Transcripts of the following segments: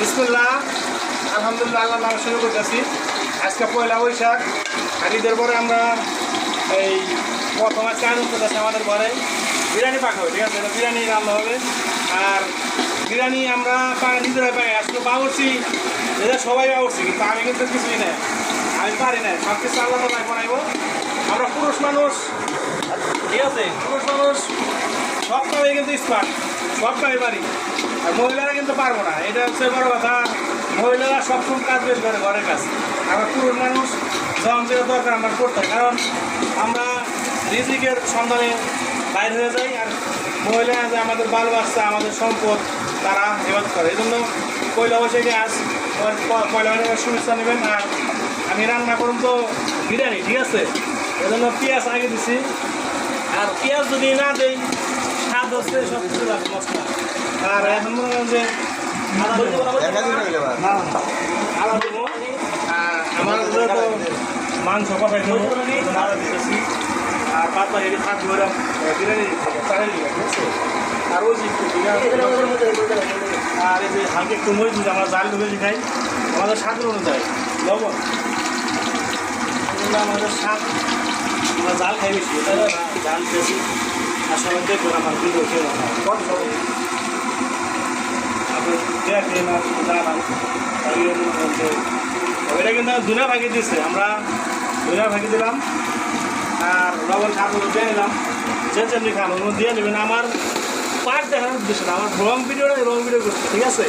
বিসমুল্লাহ, আলহামদুলিল্লাহ আল্লাহ নাম শুরু করতেছি। আজকে পয়লা বৈশাখ, আর ঈদের পরে আমরা এই প্রথম আজকে আনন্দ করতেছি আমাদের ঘরে। বিরিয়ানি পাকা হবে ঠিক আছে? বিরিয়ানি রান্না হবে। আর বিরিয়ানি আমরা পাকা নিজেরাই পাই, আজকে বাবরছি এটা সবাই বাবরছি কিন্তু আমি কিন্তু কিছুই না আমি পারি না সব কিছু আল্লাহ তালাই বানাইবো। আমরা পুরুষ মানুষ, ঠিক আছে? পুরুষ মানুষ, সব কিন্তু স্মার্ট সব কাজে পারি। আর মহিলারা কিন্তু পারব না। এটা হচ্ছে বড় কথা। মহিলারা সবসময় কাজ বেশ করে ঘরের কাজ। আমরা পুরুষ মানুষ যখন যেটা দরকার আমরা করতে কারণ আমরা রিজিকের সন্ধানে বাইরে হয়ে যাই আর মহিলারা যে আমাদের বাল বাচ্চা আমাদের সম্পদ, তারা হেফাজ করে। এই জন্য পয়লা বৈশাখে আজ পয়লা বৈশাখের শুভেচ্ছা নেবেন আর আমি রান্না করুন তো বিরিয়ানি, ঠিক আছে? এই জন্য পেঁয়াজ আগে দিছি। আর পেঁয়াজ যদি না দেই হচ্ছে সব কিছু মশলা আর এখন মনে করেন যে আমার তো মাংস কষাই দেবো আদা দিতেছি। আর বাকি এটি থাকবে ওরকম বিরিয়ানি ঠিক আছে আর ওই আর এই যে হালকা একটু মরিচ আমরা জাল বেশি খাই আমাদের স্বাদের অনুযায়ী লবণ। আমাদের স্বাদ আমরা জাল খাই বেশি জাল বেশি আর সবাই দেখবেন আমার ভিডিও খেয়ে কত সবাই আপনি দেখেন আর জানান তাহলে বলতে ওইটা কিন্তু দুনা ভাগে দিচ্ছে আমরা দুনা ভাগে দিলাম আর লবণ খাব দিয়ে নিলাম। যে যেমনি খান দিয়ে নেবেন। আমার পার্ক দেখানোর উদ্দেশ্য না আমার রং ভিডিওটা রং ভিডিও করছে ঠিক আছে?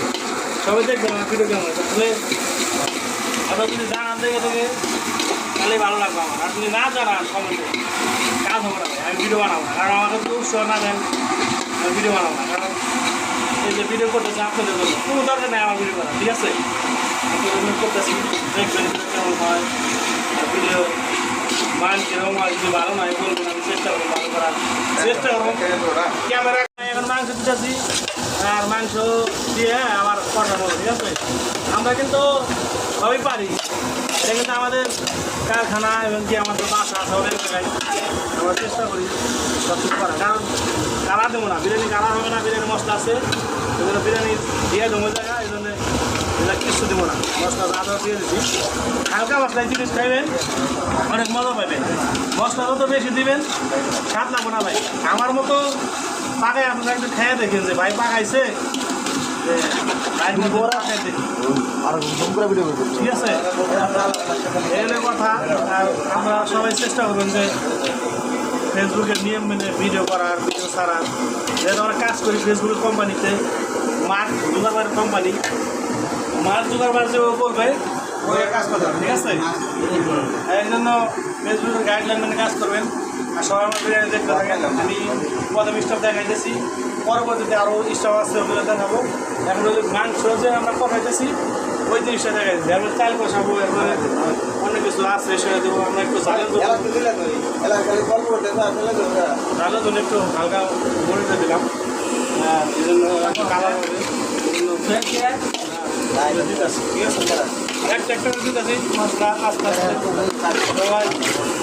সবাই দেখবেন আমার ভিডিও কেমন হয়েছে। তাহলে আপনার যদি জানান দেখে থেকে তাহলে ভালো লাগবে আমার। যদি না জানান সম্বন্ধে কাজ হবে না। আমি ভিডিও বানাবো না কারণ আমাকে তো উৎসাহ না দেন আমি ভিডিও বানাবো না কারণ এই যে ভিডিও করতেছে আপনাদের জন্য কোনো দরকার নেই আমার ভিডিও করা ঠিক আছে আপনাদের করতেছি দেখবেন কেমন হয় ভিডিও মান কীরকম হয় যদি ভালো বলবেন আমি চেষ্টা করব ভালো করার চেষ্টা করব ক্যামেরা এখন মাংস দিতেছি আর মাংস দিয়ে আমার ঠিক আছে আমরা কিন্তু সবই পারি। কিন্তু আমাদের কারখানা এবং কি আমাদের বাসা, সব এক জায়গায় আমরা চেষ্টা করি সব কিছু করার। কারণ কালার দেবো না? বিরিয়ানি কালার হবে না? বিরিয়ানি মশলা আছে। এগুলো বিরিয়ানি দিয়ে দেবো জায়গা এই জন্য এটা কিছু দেবো না। মশলা আদা দিয়ে দিচ্ছি হালকা মশলা জিনিস খাইবেন, অনেক মজা পাবেন। মশলা যত বেশি দিবেন, স্বাদ লাগবো না ভাই। আমার মতো পাকায় আপনারা একটু খেয়ে দেখেন যে ভাই পাকাইছে ঠিক আছে। এই হলো কথা আর আমরা সবাই চেষ্টা করবেন যে ফেসবুকের নিয়ম মেনে ভিডিও করার ভিডিও ছাড়ার যেহেতু আমরা কাজ করি ফেসবুকের কোম্পানিতে Mark Zuckerberg company Mark Zuckerberg যে করবে। ওই কাজ করতে হবে, ঠিক আছে? এই জন্য ফেসবুকের গাইডলাইন মেনে কাজ করবেন। আমার বিরিয়ানি দেখতে থাকেন আমি প্রথম স্টপ দেখাইতেছি পরবর্তীতে আরও স্টপ আছে ওগুলো দেখাবো। এখন ওই মাংস যে আমরা কষাইতেছি ওই জিনিসটা দেখাইতেছি। এরপরে চাল কষাবো এরপরে অনেক কিছু আছে সেটা দেবো আমরা একটু চালের তাহলে জন্য একটু হালকা মরিচে দিলাম। আর এই জন্য কালার হবে। ঠিক আছে একটা একটা মশলা আস্তে আস্তে।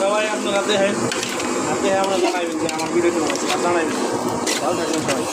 সবাই আপনারা দেখেন। দেখে আমরা জানাইবেন যে আমার ভিডিও কেমন জানাইবেন। ভালো থাকবেন সবাই।